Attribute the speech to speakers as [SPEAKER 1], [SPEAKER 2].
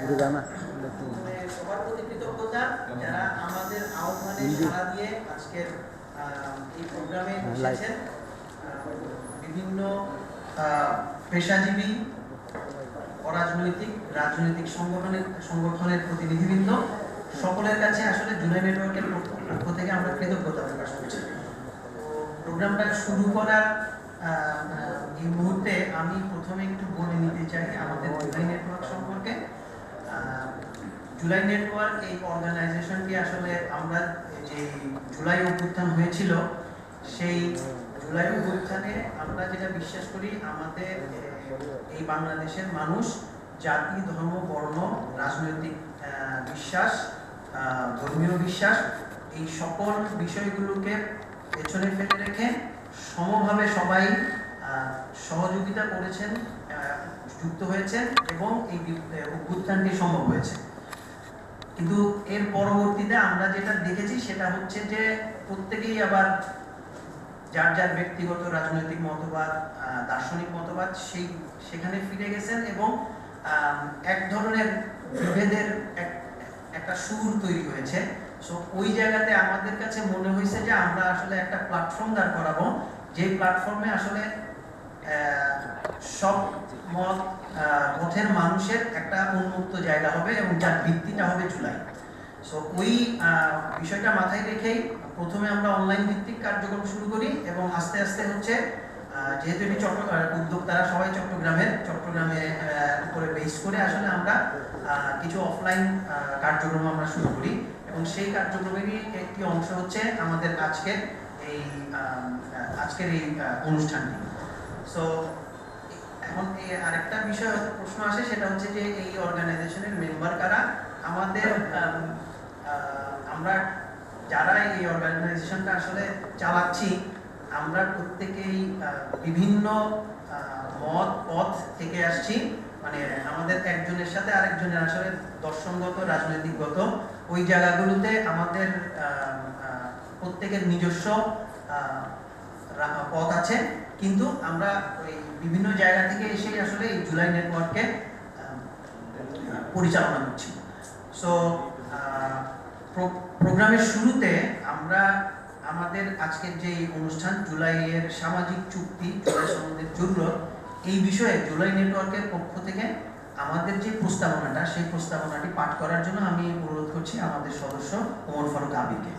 [SPEAKER 1] ঘুরে জানা
[SPEAKER 2] সবার প্রতি কৃতজ্ঞতা যারা আমাদের আহ্বানে সাড়া দিয়ে আজকের এই প্রোগ্রামে এসেছেন বিভিন্ন পেশাজীবী অরাজনৈতিক রাজনৈতিক সংগঠনের সংগঠনের প্রতিনিধিবৃন্দ সকলের কাছে আসলে জুলাই নেটওয়ার্কের পক্ষ থেকে আমরা কৃতজ্ঞতা প্রকাশ করছি। প্রোগ্রামটা শুরু করার এই মুহূর্তে আমি প্রথমে একটু বলে নিতে চাই আমাদের জুলাই নেটওয়ার্ক সম্পর্কে। জুলাই নেটওয়ার্ক এই অর্গানাইজেশনটি আসলে আমরা যে জুলাই অভ্যুত্থান হয়েছিল, সেই জুলাই অভ্যুত্থানে আমরা যেটা বিশ্বাস করি, আমাদের এই বাংলাদেশের মানুষ জাতি, ধর্ম, বর্ণ, রাজনৈতিক বিশ্বাস ধর্মীয় বিশ্বাস, এই সকল বিষয়গুলোকে পেছনে ফেলে রেখে সমভাবে সবাই সহযোগিতা করেছেন যুক্ত হয়েছেন এবং এই অভ্যুত্থানটি সম্ভব হয়েছে। কিন্তু এর পরবর্তীতে আমরা যেটা দেখেছি সেটা হচ্ছে যে প্রত্যেকেই আবার যার যার ব্যক্তিগত রাজনৈতিক মতবাদ দার্শনিক মতবাদ সেই সেখানে ফিরে গেছেন এবং এক ধরনের বিভেদের একটা সুর তৈরি হয়েছে। সো ওই জায়গাতে আমাদের কাছে মনে হয়েছে যে আমরা আসলে একটা প্ল্যাটফর্ম দাঁড় করাবো। যে প্ল্যাটফর্মে আসলে সব মত পথের মানুষের একটা উন্মুক্ত জায়গা হবে এবং যার ভিত্তিটা হবে জুলাই। সো ওই বিষয়টা মাথায় রেখেই প্রথমে আমরা অনলাইন ভিত্তিক কার্যক্রম শুরু করি এবং আস্তে আস্তে হচ্ছে যেহেতু এটি চট্টগ্রাম উদ্যোক্তারা সবাই চট্টগ্রামের, চট্টগ্রামে উপরে বেস করে আসলে আমরা কিছু অফলাইন কার্যক্রম আমরা শুরু করি। এবং সেই কার্যক্রমেরই একটি অংশ হচ্ছে আমাদের আজকের এই আজকের এই অনুষ্ঠানটি। সো এখন আরেকটা বিষয়, প্রশ্ন আসে, সেটা হচ্ছে যে এই অর্গানাইজেশনের মেম্বার কারা? আমাদের আমরা যারা এই অর্গানাইজেশনটা আসলে চালাচ্ছি, আমরা প্রত্যেকেই বিভিন্ন মত, পথ থেকে আসছি। মানে আমাদের একজনের সাথে আরেকজনের আসলে দর্শনগত, রাজনৈতিকগত, ওই জায়গাগুলোতে আমাদের প্রত্যেকের নিজস্ব পথ আছে। কিন্তু আমরা ওই বিভিন্ন জায়গা থেকে এসে আসলে এই জুলাই নেটওয়ার্ককে পরিচালনা করছি। সো প্রোগ্রামের শুরুতে আমরা আমাদের আজকের যে অনুষ্ঠান, জুলাইয়ের সামাজিক চুক্তি সনদের জরুরত, এই বিষয়ে জুলাই নেটওয়ার্কের পক্ষ থেকে আমাদের যে প্রস্তাবনাটা, সেই প্রস্তাবনাটি পাঠ করার জন্য আমি অনুরোধ করছি আমাদের সদস্য ওমর ফারুক আবিরকে।